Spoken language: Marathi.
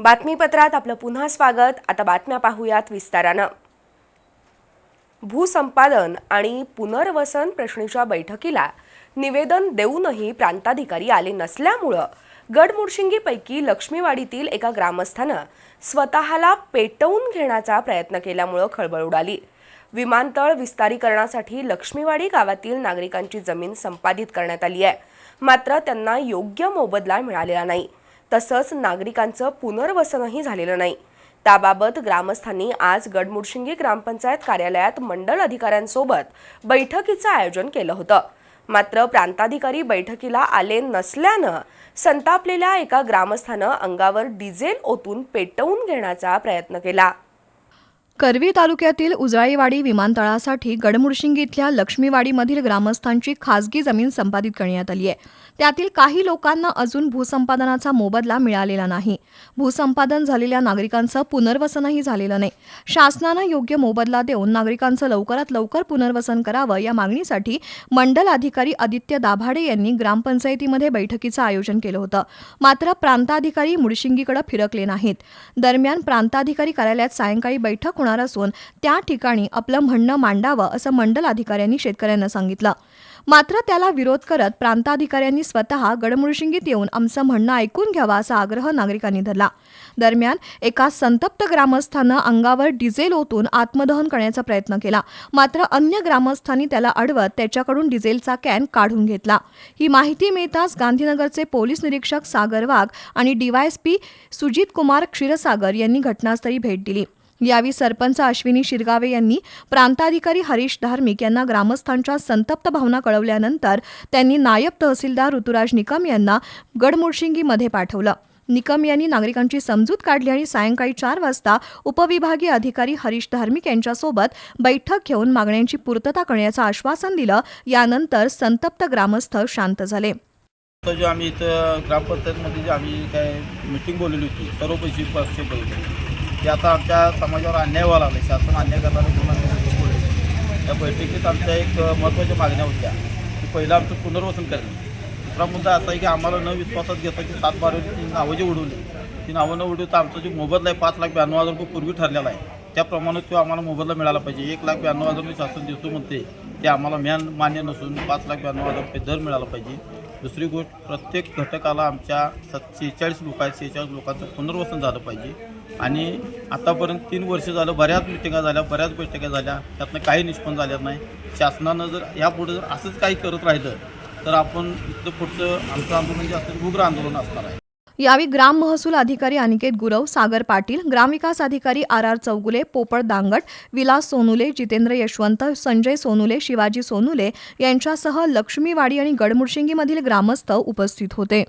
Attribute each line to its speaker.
Speaker 1: बातमीपत्रात आपलं पुन्हा स्वागत. आता बातम्या पाहूयात विस्तारानं. भूसंपादन आणि पुनर्वसन प्रश्नीच्या बैठकीला निवेदन देऊनही प्रांताधिकारी आले नसल्यामुळं गडमुडशिंगीपैकी लक्ष्मीवाडीतील एका ग्रामस्थानं स्वतःला पेटवून घेण्याचा प्रयत्न केल्यामुळं खळबळ उडाली. विमानतळ विस्तारीकरणासाठी लक्ष्मीवाडी गावातील नागरिकांची जमीन संपादित करण्यात आली आहे. मात्र त्यांना योग्य मोबदला मिळालेला नाही. तसंच नागरिकांचं पुनर्वसनही झालेलं नाही. त्याबाबत ग्रामस्थांनी आज गडमुडशिंगी ग्रामपंचायत कार्यालयात मंडल अधिकाऱ्यांसोबत बैठकीचं आयोजन केलं होतं. मात्र प्रांताधिकारी बैठकीला आले नसल्यानं संतापलेल्या एका ग्रामस्थानं अंगावर डिझेल ओतून पेटवून घेण्याचा प्रयत्न केला.
Speaker 2: करवी तालुक्यातील उजळाईवाडी विमानतळासाठी गडमुडशिंगी इथल्या लक्ष्मीवाडीमधील ग्रामस्थांची खासगी जमीन संपादित करण्यात आली आहे. त्यातील काही लोकांना अजून भूसंपादनाचा मोबदला मिळालेला नाही. भूसंपादन झालेल्या नागरिकांचं पुनर्वसनही झालेलं नाही. शासनानं योग्य मोबदला देऊन नागरिकांचं लवकरात लवकर पुनर्वसन करावं या मागणीसाठी मंडल अधिकारी आदित्य दाभाडे यांनी ग्रामपंचायतीमध्ये बैठकीचं आयोजन केलं होतं. मात्र प्रांताधिकारी मुडशिंगीकडे फिरकले नाहीत. दरम्यान प्रांताधिकारी कार्यालयात सायंकाळी बैठक होणार असून त्या ठिकाणी आपलं म्हणणं मांडावं असं मंडल अधिकाऱ्यांनी शेतकऱ्यांना सांगितलं. मात्र त्याला विरोध करत प्रांताधिकाऱ्यांनी स्वतः गडमुळशिंगीत येऊन आमचं म्हणणं ऐकून घ्यावा असा आग्रह नागरिकांनी धरला. दरम्यान एका संतप्त ग्रामस्थानं अंगावर डिझेल ओतून आत्मदहन करण्याचा प्रयत्न केला. मात्र अन्य ग्रामस्थांनी त्याला अडवत त्याच्याकडून डिझेलचा कॅन काढून घेतला. ही माहिती मिळताच गांधीनगरचे पोलीस निरीक्षक सागर वाघ आणि डीवायएसपी सुजित कुमार क्षीरसागर यांनी घटनास्थळी भेट दिली. यावेळी सरपंच अश्विनी शिरगावे यांनी प्रांताधिकारी हरीश धार्मिक यांना ग्रामस्थांच्या संतप्त भावना कळवल्यानंतर त्यांनी नायब तहसीलदार ऋतुराज निकम यांना गडमुडशिंगीमध्ये पाठवलं. निकम यांनी नागरिकांची समजूत काढली आणि सायंकाळी चार वाजता उपविभागीय अधिकारी हरीश धार्मिक यांच्यासोबत बैठक घेऊन मागण्यांची पूर्तता करण्याचं आश्वासन दिलं. यानंतर संतप्त ग्रामस्थ शांत झाले.
Speaker 3: जे आम्ही इथं ग्रामपंचायतमध्ये जे आम्ही काय मिटिंग बोलवली होती सर्व पैसे की ते आता आमच्या समाजावर अन्याय व्हायला लागले. शासन अन्याय करणारे म्हणून त्या बैठकीत आमच्या एक महत्त्वाच्या मागण्या होत्या. की पहिलं आमचं पुनर्वसन करणे. दुसरा मुद्दा असा आहे की आम्हाला न विश्वासात घेता की सात बाराची नावं जी उडवली. ती नावं न उडवता आमचा जो मोबदला आहे पाच लाख ब्याण्णव हजार रुपये पूर्वी ठरलेला आहे. त्याप्रमाणे तो आम्हाला मोबदला मिळाला पाहिजे. एक लाख ब्याण्णव हजार रुपये शासन देतो म्हणते ते आम्हाला म्यान मान्य नसून पाच लाख ब्याण्णव हजार रुपये दर मिळाला पाहिजे. दुसरी गोष्ट प्रत्येक घटकाला आमच्या सात शेहेचाळीस लोक आहेत शेहेचाळीस लोकांचं पुनर्वसन झालं पाहिजे. आणि आतापर्यंत तीन वर्ष झालं बऱ्याच मिटिंगा झाल्या बऱ्याच बैठका झाल्या त्यातनं काही निष्पन्न झाल्या नाही. शासनानं जर यापुढे जर असंच काही करत राहिलं तर आपण इथलं पुढचं आमचं आंदोलन जे असतं उग्र आंदोलन असणार आहे.
Speaker 2: यावेळी ग्राम महसूल अधिकारी अनिकेत गुरव सागर पाटील ग्रामविकास अधिकारी आर आर चौगुले पोपळ दांगट विलास सोनुले जितेंद्र यशवंत संजय सोनुले शिवाजी सोनुले यांच्यासह लक्ष्मीवाडी आणि गडमुर्शिंगीमधील ग्रामस्थ उपस्थित होते.